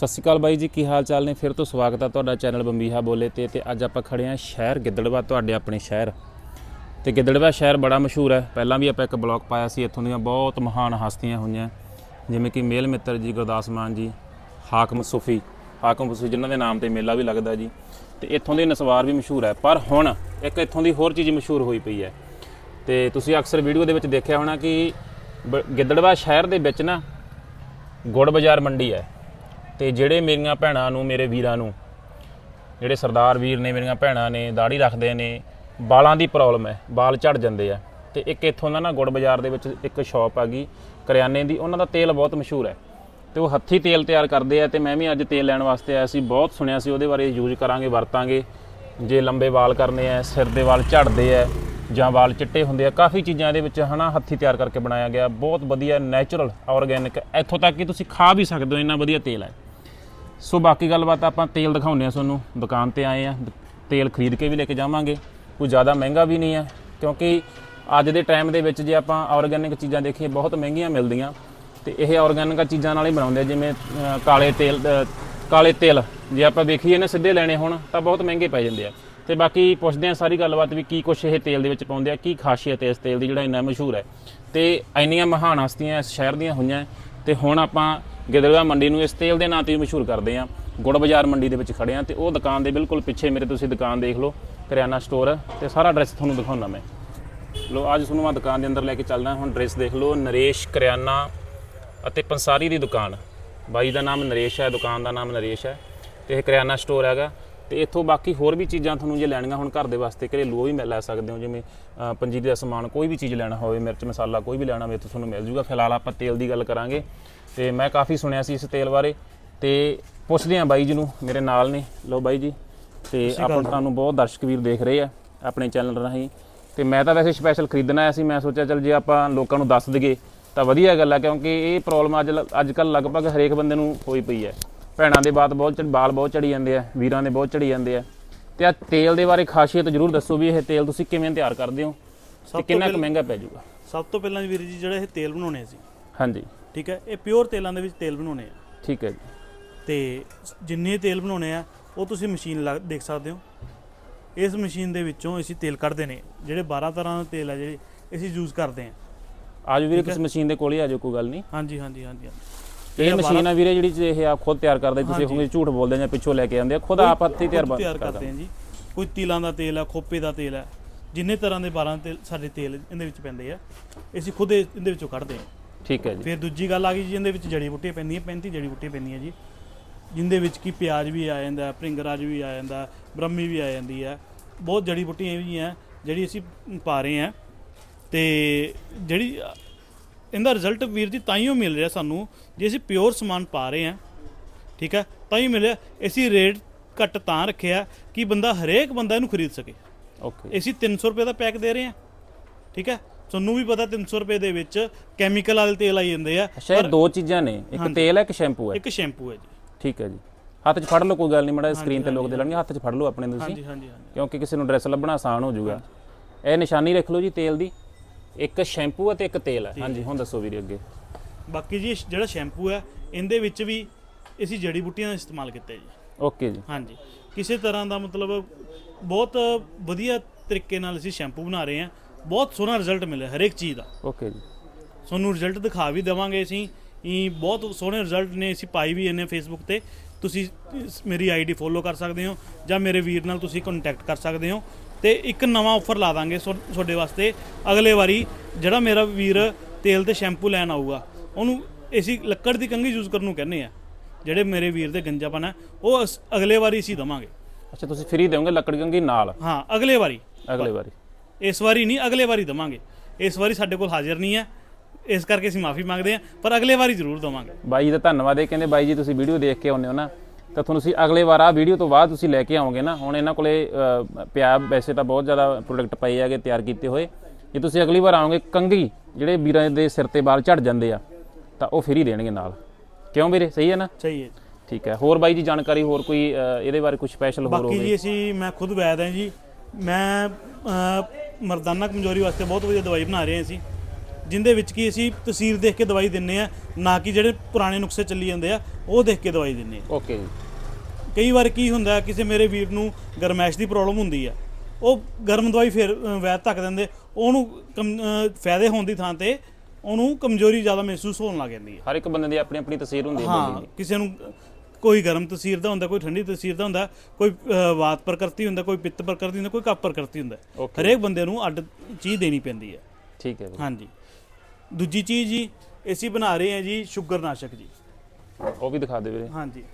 ਸਤਿ ਸ਼੍ਰੀ ਅਕਾਲ ਬਾਈ ਜੀ, ਕੀ ਹਾਲ ਚਾਲ ਨੇ? ਫਿਰ ਤੋਂ ਸਵਾਗਤ ਹੈ ਤੁਹਾਡਾ ਚੈਨਲ ਬੰਬੀਹਾ ਬੋਲੇ ਤੇ ਤੇ ਅੱਜ ਆਪਾਂ ਖੜੇ ਹਾਂ ਸ਼ਹਿਰ ਗਿੱਦੜਵਾ, ਤੁਹਾਡੇ ਆਪਣੇ ਸ਼ਹਿਰ। ਤੇ ਗਿੱਦੜਵਾ ਸ਼ਹਿਰ ਬੜਾ ਮਸ਼ਹੂਰ ਹੈ। ਪਹਿਲਾਂ ਵੀ ਆਪਾਂ ਇੱਕ ਬਲੌਗ ਪਾਇਆ ਸੀ, ਇੱਥੋਂ ਦੀਆਂ ਬਹੁਤ ਮਹਾਨ ਹਸਤੀਆਂ ਹੋਈਆਂ। ਜਿਵੇਂ ਕਿ ਮੇਲ ਮਿੱਤਰ ਜੀ, ਗੁਰਦਾਸ ਮਾਨ ਜੀ, ਹਾਕਮ ਸੂਫੀ। ਹਾਕਮ ਸੂਫੀ ਜਿਨ੍ਹਾਂ ਦੇ ਨਾਮ ਤੇ ਮੇਲਾ ਵੀ ਲੱਗਦਾ ਜੀ। ਤੇ ਇੱਥੋਂ ਦੇ ਨਸਵਾਰ ਵੀ ਮਸ਼ਹੂਰ ਹੈ। ਪਰ ਹੁਣ ਇੱਕ ਇੱਥੋਂ ਦੀ ਹੋਰ ਚੀਜ਼ ਮਸ਼ਹੂਰ ਹੋਈ ਪਈ ਹੈ। ਤੇ ਤੁਸੀਂ ਅਕਸਰ ਵੀਡੀਓ ਦੇ ਵਿੱਚ ਦੇਖਿਆ ਹੋਣਾ ਕਿ ਬ- ਗਿੱਦੜਵਾ ਸ਼ਹਿਰ ਦੇ ਵਿੱਚ ਨਾ ਗੁੜ ਬਾਜ਼ਾਰ ਮੰਡੀ ਹੈ। ਤੇ ਜਿਹੜੇ ਮੇਰੀਆਂ ਭੈਣਾਂ ਨੂੰ, ਮੇਰੇ ਵੀਰਾਂ ਨੂੰ, ਜਿਹੜੇ ਸਰਦਾਰ ਵੀਰ ਨੇ, ਮੇਰੀਆਂ ਭੈਣਾਂ ਨੇ ਦਾੜੀ ਰੱਖਦੇ ਨੇ ਵਾਲਾਂ ਦੀ ਪ੍ਰੋਬਲਮ ਹੈ, ਬਾਲ ਝੜ ਜਾਂਦੇ ਆ। ਤੇ ਇੱਕ ਇੱਥੋਂ ਦਾ ਨਾ ਗੁੜ ਬਾਜ਼ਾਰ ਦੇ ਵਿੱਚ ਇੱਕ ਸ਼ਾਪ ਹੈਗੀ ਕਰਿਆਨੇ ਦੀ, ਉਹਨਾਂ ਦਾ ਤੇਲ ਬਹੁਤ ਮਸ਼ਹੂਰ ਹੈ। ਤੇ ਉਹ ਹੱਥੀ ਤੇਲ ਤਿਆਰ ਕਰਦੇ ਆ ਤੇ ਮੈਂ ਵੀ ਅੱਜ ਤੇਲ ਲੈਣ ਵਾਸਤੇ ਆਇਆ ਸੀ, ਬਹੁਤ ਸੁਣਿਆ ਸੀ, ਉਹਦੇ ਬਾਰੇ ਯੂਜ਼ ਕਰਾਂਗੇ, ਵਰਤਾਂਗੇ। ਜੇ ਲੰਬੇ ਵਾਲ ਕਰਨੇ ਆ, ਸਿਰ ਦੇ ਵਾਲ ਝੜਦੇ ਆ, ਜਾਂ ਵਾਲ ਚਿੱਟੇ ਹੁੰਦੇ ਆ, ਕਾਫੀ ਚੀਜ਼ਾਂ ਇਹਦੇ ਵਿੱਚ ਹਨਾ ਹੱਥੀ ਤਿਆਰ ਕਰਕੇ ਬਣਾਇਆ ਗਿਆ, ਬਹੁਤ ਵਧੀਆ ਨੈਚੁਰਲ ਆਰਗੈਨਿਕ ਇੱਥੋਂ ਤੱਕ ਕਿ ਤੁਸੀਂ ਖਾ ਵੀ ਸਕਦੇ ਹੋ, ਇੰਨਾ ਵਧੀਆ ਤੇਲ ਹੈ। ਸੋ ਬਾਕੀ ਗੱਲਬਾਤ ਆਪਾਂ ਤੇਲ ਦਿਖਾਉਂਦੇ ਆ ਤੁਹਾਨੂੰ। ਦੁਕਾਨ ਤੇ ਆਏ ਆ ਤੇਲ ਖਰੀਦ ਕੇ ਵੀ ਲੈ ਕੇ ਜਾਵਾਂਗੇ। ਕੋਈ ਜ਼ਿਆਦਾ ਮਹਿੰਗਾ ਵੀ ਨਹੀਂ ਹੈ, ਕਿਉਂਕਿ ਅੱਜ ਦੇ ਟਾਈਮ ਦੇ ਵਿੱਚ ਜੇ ਆਪਾਂ ਆਰਗੈਨਿਕ ਚੀਜ਼ਾਂ ਦੇਖੀਏ, ਬਹੁਤ ਮਹਿੰਗੀਆਂ ਮਿਲਦੀਆਂ। ਤੇ ਇਹ ਆਰਗੈਨਿਕ ਚੀਜ਼ਾਂ ਨਾਲ ਹੀ ਬਣਾਉਂਦੇ ਆ, ਜਿਵੇਂ ਕਾਲੇ ਤੇਲ ਕਾਲੇ ਤੇਲ। ਜੇ ਆਪਾਂ ਵੇਖੀਏ ਨਾ ਸਿੱਧੇ ਲੈਣੇ ਹੋਣ, ਤਾਂ ਬਹੁਤ ਮਹਿੰਗੇ ਪੈ ਜਾਂਦੇ ਆ। ਤੇ ਬਾਕੀ ਪੁੱਛਦੇ ਆ ਸਾਰੀ ਗੱਲਬਾਤ ਵੀ ਕੀ ਕੁਛ ਇਹ ਤੇਲ ਦੇ ਵਿੱਚ ਪਾਉਂਦੇ ਆ, ਕੀ ਖਾਸੀਅਤ ਹੈ ਇਸ ਤੇਲ ਦੀ ਜਿਹੜਾ ਇੰਨਾ ਮਸ਼ਹੂਰ ਹੈ। ਤੇ ਇੰਨੀਆਂ ਮਹਾਨ ਹਸਤੀਆਂ ਇਸ ਸ਼ਹਿਰ ਦੀਆਂ ਹੋਈਆਂ, ਤੇ ਹੁਣ ਆਪਾਂ ਗਿੱਦੜਵਾ ਮੰਡੀ ਨੂੰ ਇਸ ਤੇਲ ਦੇ ਨਾਂ ਤੇ ਵੀ ਮਸ਼ਹੂਰ ਕਰਦੇ ਆ ਗੁੜ ਬਾਜ਼ਾਰ ਮੰਡੀ ਦੇ ਵਿੱਚ ਖੜੇ ਆ ਤੇ ਉਹ ਦੁਕਾਨ ਦੇ ਬਿਲਕੁਲ ਪਿੱਛੇ ਮੇਰੇ ਤੁਸੀਂ ਦੁਕਾਨ ਦੇਖ ਲਓ, ਕਰਿਆਨਾ ਸਟੋਰ ਹੈ ਤੇ ਸਾਰਾ ਐਡਰੈਸ ਤੁਹਾਨੂੰ ਦਿਖਾਉਣਾ ਮੈਂ। ਲੋ ਅੱਜ ਤੁਹਾਨੂੰ ਮੈਂ ਦੁਕਾਨ ਦੇ ਅੰਦਰ ਲੈ ਕੇ ਚੱਲਣਾ ਹੁਣ ਐਡਰੈਸ ਦੇਖ ਲਓ, ਨਰੇਸ਼ ਕਰਿਆਨਾ ਅਤੇ ਪੰਸਾਰੀ ਦੀ ਦੁਕਾਨ। ਬਾਈ ਦਾ ਨਾਮ ਨਰੇਸ਼ ਹੈ, ਦੁਕਾਨ ਦਾ ਨਾਮ ਨਰੇਸ਼ ਹੈ ਤੇ ਇਹ ਕਰਿਆਨਾ ਸਟੋਰ ਹੈਗਾ। ਤੇ ਇੱਥੋਂ ਬਾਕੀ ਹੋਰ ਵੀ ਚੀਜ਼ਾਂ ਤੁਹਾਨੂੰ ਜੇ ਲੈਣੀਆਂ ਹੁਣ ਘਰ ਦੇ ਵਾਸਤੇ ਘਰੇਲੂ ਉਹ ਵੀ ਲੈ ਸਕਦੇ ਹੋ। ਜਿਵੇਂ ਪੰਜੀਰੀ ਦਾ ਸਮਾਨ ਕੋਈ ਵੀ ਚੀਜ਼ ਲੈਣਾ ਹੋਵੇ ਮਿਰਚ ਮਸਾਲਾ ਕੋਈ ਵੀ ਲੈਣਾ ਹੋਵੇ ਤਾਂ ਤੁਹਾਨੂੰ ਮਿਲ ਜੂਗਾ। ਫਿਲਹਾਲ ਆਪਾਂ ਤੇਲ ਦੀ ਗੱਲ ਕਰਾਂਗੇ। ਤੇ ਮੈਂ ਕਾਫੀ ਸੁਣਿਆ ਸੀ ਇਸ ਤੇਲ ਬਾਰੇ। ਤੇ ਪੁੱਛਦੇ ਹਾਂ ਬਾਈ ਜੀ ਨੂੰ ਮੇਰੇ ਨਾਲ ਨੇ। ਲੋ ਬਾਈ ਜੀ। ਤੇ ਆਪਾਂ ਤੁਹਾਨੂੰ ਬਹੁਤ ਦਰਸ਼ਕ ਵੀਰ ਦੇਖ ਰਹੇ ਆ ਆਪਣੇ ਚੈਨਲ ਰਾਹੀਂ। ਤੇ ਮੈਂ ਤਾਂ ਵੈਸੇ ਸਪੈਸ਼ਲ ਖਰੀਦਣ ਆਇਆ ਸੀ। ਮੈਂ ਸੋਚਿਆ ਚਲ ਜੇ ਆਪਾਂ ਲੋਕਾਂ ਨੂੰ ਦੱਸ ਦਈਏ ਤਾਂ ਵਧੀਆ ਗੱਲ ਹੈ ਕਿਉਂਕਿ ਇਹ ਪ੍ਰੋਬਲਮ ਅੱਜ ਅੱਜ ਕੱਲ ਲਗਭਗ ਹਰੇਕ ਬੰਦੇ ਨੂੰ ਹੋਈ ਪਈ ਹੈ। ਭੈਣਾਂ ਦੇ ਬਾਤ ਬਹੁਤ ਬਾਲ ਬਹੁਤ ਚੜੀ ਜਾਂਦੇ ਆ ਵੀਰਾਂ ਦੇ ਬਹੁਤ ਚੜੀ ਜਾਂਦੇ ਆ। ਤੇ ਆ ਤੇਲ ਦੇ ਬਾਰੇ ਖਾਸੀਅਤ ਜ਼ਰੂਰ ਦੱਸੋ ਵੀ ਇਹ ਤੇਲ ਤੁਸੀਂ ਕਿਵੇਂ ਤਿਆਰ ਕਰਦੇ ਹੋ ਤੇ ਕਿੰਨਾ ਕੁ ਮਹਿੰਗਾ ਪੈ ਜਾਊਗਾ? ਸਭ ਤੋਂ ਪਹਿਲਾਂ ਵੀਰ ਜੀ ਜਿਹੜਾ ਇਹ ਤੇਲ ਬਣਾਉਣੇ ਸੀ ਹਾਂਜੀ। ਠੀਕ ਹੈ? ਇਹ ਪਿਓਰ ਤੇਲਾਂ ਦੇ ਵਿੱਚ ਤੇਲ ਬਣਾਉਣੇ ਆ। ਠੀਕ ਹੈ ਜੀ। ਤੇ ਜਿੰਨੇ ਤੇਲ ਬਣਾਉਣੇ ਆ ਉਹ ਤੁਸੀਂ ਮਸ਼ੀਨ ਦੇਖ ਸਕਦੇ ਹੋ। ਇਸ ਮਸ਼ੀਨ ਦੇ ਵਿੱਚੋਂ ਅਸੀਂ ਤੇਲ ਕੱਢਦੇ ਨੇ ਜਿਹੜੇ 12 ਤਰ੍ਹਾਂ ਦੇ ਤੇਲ ਆ ਜਿਹੜੇ ਅਸੀਂ ਯੂਜ਼ ਕਰਦੇ ਆ। ਆਜੋ ਵੀਰੇ ਕਿਸ ਮਸ਼ੀਨ ਦੇ ਕੋਲ ਹੀ ਆਜੋ ਕੋਈ ਗੱਲ ਨਹੀਂ। ਹਾਂਜੀ ਹਾਂਜੀ ਹਾਂਜੀ ਹਾਂਜੀ। ਇਹ ਮਸ਼ੀਨ ਆ ਵੀਰੇ ਜਿਹੜੀ ਇਹ ਆ ਖੁਦ ਤਿਆਰ ਕਰਦੇ ਤੁਸੀਂ। ਹੋਗੇ ਝੂਠ ਬੋਲਦੇ ਜਾਂ ਪਿੱਛੋਂ ਲੈ ਕੇ ਆਉਂਦੇ ਆ ਖੁਦ ਆਪ ਹੱਥੀਂ ਤਿਆਰ ਕਰਦਾ। ਆ ਜੀ। ਕੋਈ ਤਿਲਾਂ ਦਾ ਤੇਲ ਆ ਖੋਪੇ ਦਾ ਤੇਲ ਆ ਜਿੰਨੇ ਤਰ੍ਹਾਂ ਦੇ 12 ਤੇਲ ਸਾਡੇ ਤੇਲ ਇਹਦੇ ਵਿੱਚ ਪੈਂਦੇ ਆ ਅਸੀਂ ਖੁਦ ਇਹ- ਇਹਦੇ ਵਿੱਚੋਂ ਕੱਢਦੇ ਆ। ਠੀਕ ਹੈ ਜੀ। ਫਿਰ ਦੂਜੀ ਗੱਲ ਆ ਗਈ ਜੀ ਇਹਦੇ ਵਿੱਚ ਜੜੀ ਬੂਟੀਆਂ ਪੈਂਦੀਆਂ 35 ਜੜੀ ਬੂਟੀਆਂ ਪੈਂਦੀਆਂ ਜੀ ਜਿੰਦੇ ਵਿੱਚ ਕੀ ਪਿਆਜ਼ ਵੀ ਆ ਜਾਂਦਾ ਭ੍ਰਿੰਗਰਾਜ ਵੀ ਆ ਜਾਂਦਾ ਬ੍ਰਹਮੀ ਵੀ ਆ ਜਾਂਦੀ ਹੈ ਬਹੁਤ ਜੜੀ ਬੂਟੀਆਂ ਵੀ ਆ ਜਿਹੜੀ ਅਸੀਂ ਪਾ ਰਹੇ ਆ ਤੇ ਜਿਹੜੀ ਇਹਦਾ ਰਿਜ਼ਲਟ ਵੀਰ ਜੀ ਤਾਂ ਹੀ ਉਹ ਮਿਲ ਰਿਹਾ ਸਾਨੂੰ ਜੇ ਅਸੀਂ ਪਿਓਰ ਸਮਾਨ ਪਾ ਰਹੇ ਆ ਠੀਕ ਹੈ ਤਾਂ ਹੀ ਮਿਲਿਆ। ਅਸੀਂ ਰੇਟ ਘੱਟ ਤਾਂ ਰੱਖਿਆ ਕਿ ਬੰਦਾ ਹਰੇਕ ਬੰਦਾ ਇਹਨੂੰ ਖਰੀਦ ਸਕੇ। ਓਕੇ ਅਸੀਂ 300 ਰੁਪਏ ਦਾ ਪੈਕ ਦੇ ਰਹੇ ਹਾਂ ਠੀਕ ਹੈ ਤੁਹਾਨੂੰ ਵੀ ਪਤਾ 300 ਰੁਪਏ ਦੇ ਵਿੱਚ ਕੈਮੀਕਲ ਵਾਲੇ ਤੇਲ ਆਈ ਜਾਂਦੇ ਆ। ਅੱਛਾ ਇਹ ਦੋ ਚੀਜ਼ਾਂ ਨੇ ਇੱਕ। ਤੇਲ ਹੈ ਇੱਕ ਸ਼ੈਂਪੂ ਹੈ। ਇੱਕ ਸ਼ੈਂਪੂ ਹੈ ਜੀ। ਠੀਕ ਹੈ ਜੀ। ਹੱਥ 'ਚ ਫੜ ਲਓ ਕੋਈ ਗੱਲ ਨਹੀਂ ਮੜਾ ਸਕਰੀਨ ਤੇ ਲੋਕ ਦੇ ਲੈਣਗੇ ਹੱਥ 'ਚ ਫੜ ਲਓ ਆਪਣੇ ਤੁਸੀਂ। ਹਾਂਜੀ ਹਾਂਜੀ ਹਾਂਜੀ। ਕਿਉਂਕਿ ਕਿਸੇ ਨੂੰ ਡਰੈਸ ਲੱਭਣਾ ਆਸਾਨ ਹੋ ਜਾਊਗਾ। ਇਹ ਨਿਸ਼ਾਨੀ ਰੱਖ ਲਓ ਜੀ ਤੇਲ ਦੀ। ਇੱਕ ਸ਼ੈਂਪੂ ਹੈ ਤੇ ਇੱਕ ਤੇਲ ਹੈ। ਹਾਂਜੀ ਹੁਣ ਦੱਸੋ ਵੀਰੇ ਅੱਗੇ। ਬਾਕੀ ਜੀ ਜਿਹੜਾ ਸ਼ੈਂਪੂ ਹੈ ਇਹਦੇ ਵਿੱਚ ਵੀ ਅਸੀਂ ਜੜੀ ਬੂਟੀਆਂ ਦਾ ਇਸਤੇਮਾਲ ਕੀਤਾ ਜੀ। ਓਕੇ ਜੀ। ਹਾਂਜੀ। ਕਿਸੇ ਤਰ੍ਹਾਂ ਦਾ ਮਤਲਬ ਬਹੁਤ ਵਧੀਆ ਤਰੀਕੇ ਨਾਲ ਅਸੀਂ ਸ਼ੈਂਪੂ ਬਣਾ ਰਹੇ ਹਾਂ। ਬਹੁਤ ਸੋਹਣਾ ਰਿਜ਼ਲਟ ਮਿਲਿਆ ਹਰੇਕ ਚੀਜ਼ ਦਾ। ਓਕੇ ਜੀ। ਤੁਹਾਨੂੰ ਰਿਜ਼ਲਟ ਦਿਖਾ ਵੀ ਦੇਵਾਂਗੇ ਅਸੀਂ। ਇਹ ਬਹੁਤ ਸੋਹਣੇ ਰਿਜ਼ਲਟ ਨੇ ਅਸੀਂ ਪਾਈ ਵੀ ਇਹਨੇ ਫੇਸਬੁੱਕ ਤੇ। ਤੁਸੀਂ ਮੇਰੀ ਆਈਡੀ ਫੋਲੋ ਕਰ ਸਕਦੇ ਹੋ ਜਾਂ ਮੇਰੇ ਵੀਰ ਨਾਲ ਤੁਸੀਂ ਕੰਟੈਕਟ ਕਰ ਸਕਦੇ ਹੋ। ਤੇ ਇੱਕ ਨਵਾਂ ਆਫਰ ਲਾ ਦਾਂਗੇ ਤੁਹਾਡੇ ਵਾਸਤੇ। ਅਗਲੇ ਵਾਰੀ ਜਿਹੜਾ ਮੇਰਾ ਵੀਰ ਤੇਲ ਤੇ ਸ਼ੈਂਪੂ ਲੈਣ ਆਊਗਾ ਉਹਨੂੰ ਅਸੀਂ ਲੱਕੜ ਦੀ ਕੰਘੀ ਯੂਜ਼ ਕਰਨ ਨੂੰ ਕਹਿੰਦੇ ਆ। ਜਿਹੜੇ ਮੇਰੇ ਵੀਰ ਦੇ ਗੰਜਾਪਨ ਹੈ ਉਹ ਅਗਲੇ ਵਾਰੀ ਅਸੀਂ ਦਵਾਂਗੇ। ਅੱਛਾ ਤੁਸੀਂ ਫ੍ਰੀ ਦੇਵੋਗੇ ਲੱਕੜੀ ਕੰਗੀ ਨਾਲ? ਹਾਂ ਅਗਲੇ ਵਾਰੀ। ਅਗਲੇ ਵਾਰੀ। ਇਸ ਵਾਰੀ ਨਹੀਂ ਅਗਲੇ ਵਾਰੀ ਦਵਾਂਗੇ। ਇਸ ਵਾਰੀ ਸਾਡੇ ਕੋਲ ਹਾਜ਼ਰ ਨਹੀਂ ਹੈ ਇਸ ਕਰਕੇ ਅਸੀਂ ਮਾਫੀ ਮੰਗਦੇ ਹਾਂ ਪਰ ਅਗਲੇ ਵਾਰੀ ਜ਼ਰੂਰ ਦਵਾਂਗੇ। ਬਾਈ ਜੀ ਦਾ ਧੰਨਵਾਦ ਇਹ ਕਹਿੰਦੇ ਬਾਈ ਜੀ ਤੁਸੀਂ ਵੀਡੀਓ ਦੇਖ ਕੇ ਆਉਂਦੇ ਹੋ ਨਾ। ਤਾਂ ਤੁਹਾਨੂੰ ਅਸੀਂ ਅਗਲੇ ਵਾਰ ਆ ਵੀਡੀਓ ਤੋਂ ਬਾਅਦ ਤੁਸੀਂ ਲੈ ਕੇ ਆਓਗੇ ਨਾ। ਹੁਣ ਇਹਨਾਂ ਕੋਲੇ ਪਿਆ ਵੈਸੇ ਤਾਂ ਬਹੁਤ ਜ਼ਿਆਦਾ ਪ੍ਰੋਡਕਟ ਪਏ ਹੈਗੇ ਤਿਆਰ ਕੀਤੇ ਹੋਏ। ਜੇ ਤੁਸੀਂ ਅਗਲੀ ਵਾਰ ਆਓਗੇ ਕੰਗੀ ਜਿਹੜੇ ਵੀਰਾਂ ਦੇ ਸਿਰ ਤੇ ਵਾਲ ਝੜ ਜਾਂਦੇ ਆ ਤਾਂ ਉਹ ਫ੍ਰੀ ਦੇਣਗੇ ਨਾਲ। ਕਿਉਂ ਵੀਰੇ? ਸਹੀ ਹੈ ਨਾ? ਚਾਹੀਏ ਠੀਕ ਹੈ। ਹੋਰ ਬਾਈ ਜੀ ਜਾਣਕਾਰੀ ਹੋਰ ਕੋਈ ਇਹਦੇ ਬਾਰੇ ਕੁਝ ਸਪੈਸ਼ਲ ਹੋਰ ਬਾਕੀ ਹੋਵੇ? ਜੀ ਅਸੀਂ ਮੈਂ ਖੁਦ ਵੈਦ ਹਾਂ ਜੀ। ਮੈਂ ਮਰਦਾਨਾ ਕਮਜ਼ੋਰੀ ਵਾਸਤੇ ਬਹੁਤ ਵਧੀਆ ਦਵਾਈ ਬਣਾ ਰਹੇ ਹਾਂ ਅਸੀਂ। ਜਿੰਦੇ ਵਿੱਚ ਕੀ ਅਸੀਂ ਤਸਵੀਰ ਦੇਖ ਕੇ ਦਵਾਈ ਦਿੰਨੇ ਆ ਨਾ ਕਿ ਜਿਹੜੇ ਪੁਰਾਣੇ ਨੁਸਖੇ ਚੱਲੀ ਜਾਂਦੇ ਆ ਉਹ ਦੇਖ ਕੇ ਦਵਾਈ ਦਿੰਨੇ ਆ। ਓਕੇ ਜੀ। ਕਈ ਵਾਰ ਕੀ ਹੁੰਦਾ ਕਿਸੇ ਮੇਰੇ ਵੀਰ ਨੂੰ ਗਰਮੈਸ਼ ਦੀ ਪ੍ਰੋਬਲਮ ਹੁੰਦੀ ਆ ਉਹ ਗਰਮ ਦਵਾਈ ਫਿਰ ਵੈਦ ਤੱਕ ਦਿੰਦੇ ਉਹਨੂੰ ਫਾਇਦੇ ਹੋਣ ਦੀ ਥਾਂ ਤੇ ਉਹਨੂੰ ਕਮਜ਼ੋਰੀ ਜ਼ਿਆਦਾ ਮਹਿਸੂਸ ਹੋਣ ਲੱਗ ਜਾਂਦੀ ਹੈ ਹਰ ਇੱਕ ਬੰਦੇ ਦੀ ਆਪਣੀ ਆਪਣੀ ਤਸਵੀਰ ਹੁੰਦੀ ਹੈ ਹਾਂ ਕਿਸੇ ਨੂੰ ਕੋਈ ਗਰਮ ਤਸੀਰ ਦਾ ਹੁੰਦਾ ਕੋਈ ਠੰਡੀ ਤਸੀਰ ਦਾ ਹੁੰਦਾ ਕੋਈ ਵਾਤ ਪ੍ਰਕਿਰਤੀ ਹੁੰਦਾ ਕੋਈ ਪਿੱਤ ਪ੍ਰਕਿਰਤੀ ਹੁੰਦਾ ਕੋਈ ਕਫ ਪ੍ਰਕਿਰਤੀ ਹੁੰਦਾ. ਹਰੇਕ ਬੰਦੇ ਨੂੰ ਅੱਡ ਚੀਜ਼ ਦੇਣੀ ਪੈਂਦੀ ਹੈ ਠੀਕ ਹੈ ਜੀ। ਹਾਂਜੀ। ਦੂਜੀ ਚੀਜ਼ ਜੀ ਅਸੀਂ ਬਣਾ ਰਹੇ ਹਾਂ ਜੀ ਸ਼ੂਗਰ ਨਾਸ਼ਕ ਜੀ। ਉਹ ਵੀ ਦਿਖਾ ਦੇ ਵੀਰੇ। ਹਾਂਜੀ।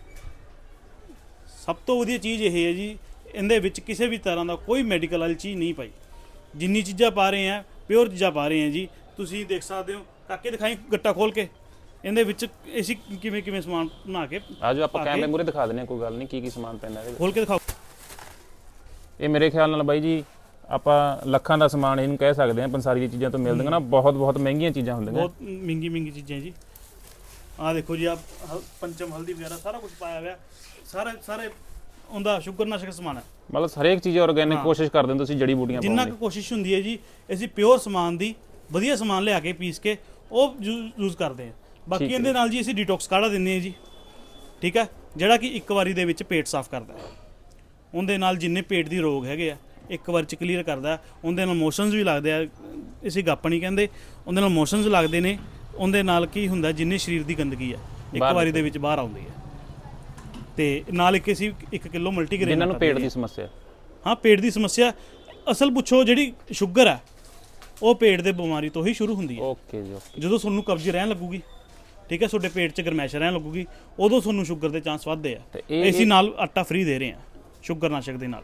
ਸਭ ਤੋਂ ਵਧੀਆ ਚੀਜ਼ ਇਹ ਹੈ ਜੀ ਇਹਦੇ ਵਿੱਚ ਕਿਸੇ ਵੀ ਤਰ੍ਹਾਂ ਦਾ ਕੋਈ ਮੈਡੀਕਲ ਵਾਲੀ ਚੀਜ਼ ਨਹੀਂ ਪਾਈ। ਜਿੰਨੀ ਚੀਜ਼ਾਂ ਪਾ ਰਹੇ ਆ ਪਿਓਰ ਚੀਜ਼ਾਂ ਪਾ ਰਹੇ ਆ ਜੀ ਤੁਸੀਂ ਦੇਖ ਸਕਦੇ ਹੋ ਕਾਕੇ ਦਿਖਾਈ ਗੱਟਾ ਖੋਲ ਕੇ। ਇਹਦੇ ਵਿੱਚ ਅਸੀਂ ਕਿਵੇਂ ਕਿਵੇਂ ਸਮਾਨ ਬਣਾ ਕੇ ਆਜੋ ਆਪਾਂ ਕੈਮਰੇ ਮੂਰੇ ਦਿਖਾ ਦਿੰਦੇ ਹਾਂ ਕੋਈ ਗੱਲ ਨਹੀਂ ਕੀ ਕੀ ਸਮਾਨ ਪੈਂਦਾ ਇਹਦੇ ਵਿੱਚ। ਖੋਲ ਕੇ ਦਿਖਾਓ। ਇਹ ਮੇਰੇ ਖਿਆਲ ਨਾਲ ਬਾਈ ਜੀ ਆਪਾਂ ਲੱਖਾਂ ਦਾ ਸਮਾਨ ਇਹਨੂੰ ਕਹਿ ਸਕਦੇ ਹਾਂ ਪੰਸਾਰੀ ਦੀ ਚੀਜ਼ਾਂ ਤੋਂ ਮਿਲਦੀਆਂ ਨਾ ਬਹੁਤ ਬਹੁਤ ਮਹਿੰਗੀਆਂ ਚੀਜ਼ਾਂ ਹੁੰਦੀਆਂ। ਬਹੁਤ ਮਹਿੰਗੀ ਮਹਿੰਗੀ ਚੀਜ਼ਾਂ ਜੀ। ਆਹ ਦੇਖੋ ਜੀ ਆ ਪੰਚਮ ਹਲਦੀ ਵਗੈਰਾ ਸਾਰਾ ਕੁਝ ਪਾਇਆ ਹੋਇਆ। ਸਾਰੇ ਸਾਰੇ ਉਹਦਾ ਸ਼ੂਗਰ ਨਾਸ਼ਕ ਸਮਾਨ ਹੈ। ਮਤਲਬ ਹਰੇਕ ਚੀਜ਼ ਆਰਗੈਨਿਕ। ਕੋਸ਼ਿਸ਼ ਕਰਦੇ ਹੋ ਤੁਸੀਂ ਜੜੀ ਬੂਟੀਆਂ ਜਿੰਨਾ ਕੁ ਕੋਸ਼ਿਸ਼ ਹੁੰਦੀ ਹੈ ਜੀ ਅਸੀਂ ਪਿਓਰ ਸਮਾਨ ਦੀ ਵਧੀਆ ਸਮਾਨ ਲਿਆ ਕੇ ਪੀਸ ਕੇ ਉਹ ਯੂਜ਼ ਕਰਦੇ ਹਾਂ। ਬਾਕੀ। ਇਹਦੇ ਨਾਲ ਜੀ ਅਸੀਂ ਡੀਟੌਕਸ ਕਾੜਾ ਦਿੰਦੇ ਹਾਂ ਜੀ? ਠੀਕ ਹੈ? ਜਿਹੜਾ ਕਿ ਇੱਕ ਵਾਰੀ ਦੇ ਵਿੱਚ ਪੇਟ ਸਾਫ਼ ਕਰਦਾ ਹੈ। ਉਹਦੇ ਨਾਲ ਜਿੰਨੇ ਪੇਟ ਦੀ ਰੋਗ ਹੈਗੇ ਆ ਇੱਕ ਵਾਰ ਚ ਕਲੀਅਰ ਕਰਦਾ। ਉਹਦੇ ਨਾਲ ਮੋਸ਼ਨਸ ਵੀ ਲੱਗਦੇ ਆ ਅਸੀਂ ਗੱਪ ਨਹੀਂ ਕਹਿੰਦੇ ਉਹਦੇ ਨਾਲ ਮੋਸ਼ਨਸ ਲੱਗਦੇ ਨੇ ਉਹਦੇ ਨਾਲ ਕੀ ਹੁੰਦਾ ਜਿੰਨੇ ਸਰੀਰ ਦੀ ਗੰਦਗੀ ਆ ਇੱਕ ਵਾਰੀ ਦੇ ਵਿੱਚ ਬਾਹਰ ਆਉਂਦੀ ਹੈ ਤੇ ਨਾਲ ਇੱਕ ਅਸੀਂ 1 ਕਿਲੋ ਮਲਟੀਗ੍ਰੇਨ ਜਿਨ੍ਹਾਂ ਨੂੰ ਪੇਟ ਦੀ ਸਮੱਸਿਆ ਹਾਂ। ਪੇਟ ਦੀ ਸਮੱਸਿਆ ਅਸਲ ਪੁੱਛੋ ਜਿਹੜੀ ਸ਼ੂਗਰ ਹੈ ਉਹ ਪੇਟ ਦੇ ਬਿਮਾਰੀ ਤੋਂ ਹੀ ਸ਼ੁਰੂ ਹੁੰਦੀ ਹੈ ਓਕੇ ਜੀ ਓਕੇ। ਜਦੋਂ ਤੁਹਾਨੂੰ ਕਬਜ਼ ਰਹਿਣ ਲੱਗੂਗੀ ਠੀਕ ਹੈ ਤੁਹਾਡੇ ਪੇਟ 'ਚ ਗਰਮੈਸ਼ ਰਹਿਣ ਲੱਗੂਗੀ ਉਦੋਂ ਤੁਹਾਨੂੰ ਸ਼ੂਗਰ ਦੇ ਚਾਂਸ ਵੱਧਦੇ ਆ। ਅਸੀਂ ਨਾਲ ਆਟਾ ਫ੍ਰੀ ਦੇ ਰਹੇ ਹਾਂ ਸ਼ੂਗਰ ਨਾਸ਼ਕ ਦੇ ਨਾਲ।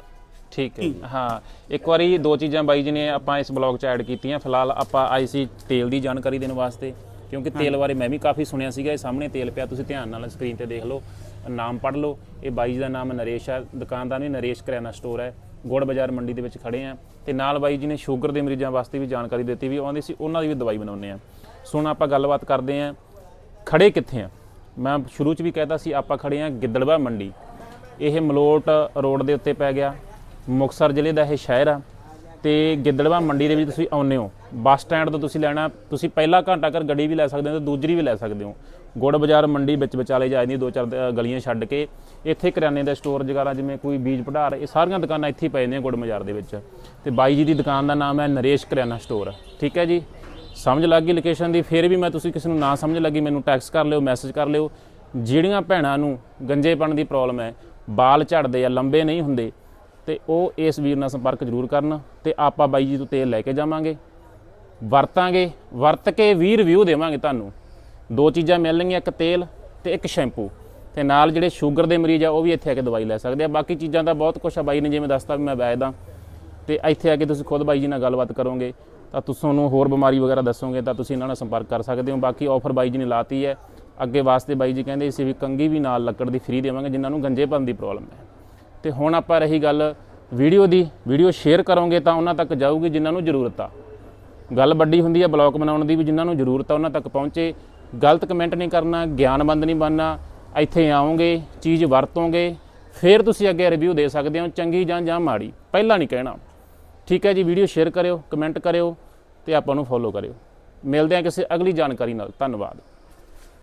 ਠੀਕ ਹੈ। ਹਾਂ ਇੱਕ ਵਾਰੀ ਦੋ ਚੀਜ਼ਾਂ ਬਾਈ ਜੀ ਨੇ ਆਪਾਂ ਇਸ ਬਲੌਗ 'ਚ ਐਡ ਕੀਤੀਆਂ। ਫਿਲਹਾਲ ਆਪਾਂ ਆਈ ਸੀ ਤੇਲ ਦੀ ਜਾਣਕਾਰੀ ਦੇਣ ਵਾਸਤੇ ਕਿਉਂਕਿ ਤੇਲ ਬਾਰੇ ਮੈਂ ਵੀ ਕਾਫੀ ਸੁਣਿਆ ਸੀਗਾ। ਇਹ ਸਾਹਮਣੇ ਤੇਲ ਪਿਆ ਤੁਸੀਂ ਧਿਆਨ ਨਾਲ ਸਕਰੀਨ ਤੇ ਦੇਖ ਲਓ। ਨਾਮ ਪੜ੍ਹ ਲਓ। ਇਹ ਬਾਈ ਜੀ ਦਾ ਨਾਮ ਨਰੇਸ਼ ਹੈ ਦੁਕਾਨ ਦਾ ਵੀ ਨਰੇਸ਼ ਕਰਿਆਨਾ ਸਟੋਰ ਹੈ ਗੁੜ ਬਾਜ਼ਾਰ ਮੰਡੀ ਦੇ ਵਿੱਚ ਖੜੇ ਆ। ਤੇ ਨਾਲ ਬਾਈ ਜੀ ਨੇ ਸ਼ੂਗਰ ਦੇ ਮਰੀਜ਼ਾਂ ਵਾਸਤੇ ਵੀ ਜਾਣਕਾਰੀ ਦਿੱਤੀ ਵੀ ਆਉਂਦੀ ਸੀ ਉਹਨਾਂ ਦੀ ਵੀ ਦਵਾਈ ਬਣਾਉਂਦੇ ਆ। ਸੋ ਹੁਣ ਆਪਾਂ ਗੱਲਬਾਤ ਕਰਦੇ ਆ ਖੜੇ ਕਿੱਥੇ ਆ? ਮੈਂ ਸ਼ੁਰੂ 'ਚ ਵੀ ਕਹਿਤਾ ਸੀ ਆਪਾਂ ਖੜੇ ਆ ਗਿੱਦੜਵਾ ਮੰਡੀ। ਇਹ ਮਲੋਟ ਰੋਡ ਦੇ ਉੱਤੇ ਪੈ ਗਿਆ। ਮੁਕਸਰ ਜ਼ਿਲ੍ਹੇ ਦਾ ਇਹ ਸ਼ਹਿਰ ਆ ਤੇ ਗਿੱਦੜਵਾ ਮੰਡੀ ਦੇ ਵਿੱਚ ਤੁਸੀਂ ਆਉਂਦੇ ਹੋ। ਬੱਸ ਸਟੈਂਡ ਤੋਂ ਤੁਸੀਂ ਲੈਣਾ, ਤੁਸੀਂ ਪਹਿਲਾ ਘੰਟਾ ਘਰ ਗੱਡੀ ਵੀ ਲੈ ਸਕਦੇ ਹੋ ਤੇ ਦੂਜਰੀ ਵੀ ਲੈ ਸਕਦੇ ਹੋ। ਗੁੜ ਬਾਜ਼ਾਰ ਮੰਡੀ ਵਿੱਚ ਵਿਚਾਲੇ ਜਾ ਜਾਂਦੀ ਦੋ ਚਾਰ ਗਲੀਆਂ ਛੱਡ ਕੇ। ਇੱਥੇ ਕਰਿਆਨੇ ਦਾ ਸਟੋਰ ਜਗਾਰਾ ਜਿਵੇਂ ਕੋਈ ਬੀਜ ਭੰਡਾਰ, ਇਹ ਸਾਰੀਆਂ ਦੁਕਾਨਾਂ ਇੱਥੇ ਹੀ ਪੈ ਜਾਂਦੀਆਂ ਗੁੜ ਬਾਜ਼ਾਰ ਦੇ ਵਿੱਚ। ਤੇ ਬਾਈ ਜੀ ਦੀ ਦੁਕਾਨ ਦਾ ਨਾਮ ਹੈ ਨਰੇਸ਼ ਕਰਿਆਨਾ ਸਟੋਰ ਠੀਕ ਹੈ ਜੀ? ਸਮਝ ਲੱਗ ਗਈ ਲੋਕੇਸ਼ਨ ਦੀ? ਫਿਰ ਵੀ ਮੈਂ ਤੁਸੀਂ ਕਿਸੇ ਨੂੰ ਨਾ ਸਮਝ ਲੱਗੀ, ਮੈਨੂੰ ਟੈਕਸਟ ਕਰ ਲਿਓ ਮੈਸੇਜ ਕਰ ਲਿਓ। ਜਿਹੜੀਆਂ ਭੈਣਾਂ ਨੂੰ ਗੰਜੇਪਣ ਦੀ ਪ੍ਰੋਬਲਮ ਹੈ, ਬਾਲ ਝੜਦੇ ਆ ਲੰਬੇ ਨਹੀਂ ਹੁੰਦੇ ਤੇ ਉਹ ਇਸ ਵੀਰ ਨਾਲ ਸੰਪਰਕ ਜ਼ਰੂਰ ਕਰਨ ਤੇ ਆਪਾਂ ਬਾਈ ਜੀ ਤੋਂ ਤੇਲ ਲੈ ਕੇ ਜਾਵਾਂਗੇ, ਵਰਤਾਂਗੇ, ਵਰਤ ਕੇ ਵੀ ਰਿਵਿਊ ਦੇਵਾਂਗੇ ਤੁਹਾਨੂੰ। ਦੋ ਚੀਜ਼ਾਂ ਮਿਲਣਗੀਆਂ, ਇੱਕ ਤੇਲ ਤੇ ਇੱਕ ਸ਼ੈਂਪੂ ਤੇ ਨਾਲ ਜਿਹੜੇ ਸ਼ੂਗਰ ਦੇ ਮਰੀਜ਼ ਆ, ਉਹ ਵੀ ਇੱਥੇ ਆ ਕੇ ਦਵਾਈ ਲੈ ਸਕਦੇ ਆ। ਬਾਕੀ ਚੀਜ਼ਾਂ ਦਾ ਬਹੁਤ ਕੁਝ ਆ ਬਾਈ ਨੇ, ਜਿਵੇਂ ਦੱਸਤਾ ਵੀ ਮੈਂ ਵੈਦ ਤੇ ਇੱਥੇ ਆ ਕੇ ਤੁਸੀਂ ਖੁਦ ਬਾਈ ਜੀ ਨਾਲ ਗੱਲਬਾਤ ਕਰੋਗੇ, ਤਾਂ ਤੁਸੀਂ ਤੁਹਾਨੂੰ ਹੋਰ ਬਿਮਾਰੀ ਵਗੈਰਾ ਦੱਸੋਗੇ, ਤਾਂ ਤੁਸੀਂ ਇਹਨਾਂ ਨਾਲ ਸੰਪਰਕ ਕਰ ਸਕਦੇ ਹੋ। ਬਾਕੀ ਆਫਰ ਬਾਈ ਜੀ ਨੇ ਲਾਤੀ ਹੈ। ਅੱਗੇ ਵਾਸਤੇ ਬਾਈ ਜੀ ਕਹਿੰਦੇ ਸੀ ਵੀ ਕੰਗੀ ਵੀ ਨਾਲ ਲੱਕੜ ਦੀ ਫ੍ਰੀ ਦੇਵਾਂਗੇ, ਜਿਨ੍ਹਾਂ ਨੂੰ ਗੰਜੇਪਨ ਦੀ ਪ੍ਰੋਬਲਮ ਹੈ। ਤੇ ਹੁਣ ਆਪਾਂ ਰਹੀ ਗੱਲ ਵੀਡੀਓ ਦੀ। ਵੀਡੀਓ ਸ਼ੇਅਰ ਕਰੋਗੇ ਤਾਂ ਉਹਨਾਂ ਤੱਕ ਜਾਊਗੀ ਜਿਨ੍ਹਾਂ ਨੂੰ ਜ਼ਰੂਰਤ ਆ। ਗੱਲ ਵੱਡੀ ਹੁੰਦੀ ਆ ਬਲੌਗ ਬਣਾਉਣ ਦੀ ਵੀ ਜਿਨ੍ਹਾਂ ਨੂੰ ਜ਼ਰੂਰਤ ਆ, ਉਹਨਾਂ ਤੱਕ ਪਹੁੰਚੇ। ਗਲਤ ਕਮੈਂਟ ਨਹੀਂ ਕਰਨਾ, ਗਿਆਨਵੰਦ ਨਹੀਂ ਬਣਨਾ। ਇੱਥੇ ਆਓਗੇ, ਚੀਜ਼ ਵਰਤੋਗੇ, ਫਿਰ ਤੁਸੀਂ ਅੱਗੇ ਰਿਵਿਊ ਦੇ ਸਕਦੇ ਹੋ, ਚੰਗੀ ਜਾਂ ਜਾਂ ਮਾੜੀ। ਪਹਿਲਾਂ ਨਹੀਂ ਕਹਿਣਾ। ਠੀਕ ਹੈ ਜੀ, ਵੀਡੀਓ ਸ਼ੇਅਰ ਕਰਿਓ ਕਮੈਂਟ ਕਰਿਓ ਤੇ ਆਪਾਂ ਨੂੰ ਫੋਲੋ ਕਰਿਓ। ਮਿਲਦੇ ਹਾਂ ਕਿਸੇ ਅਗਲੀ ਜਾਣਕਾਰੀ ਨਾਲ। ਧੰਨਵਾਦ।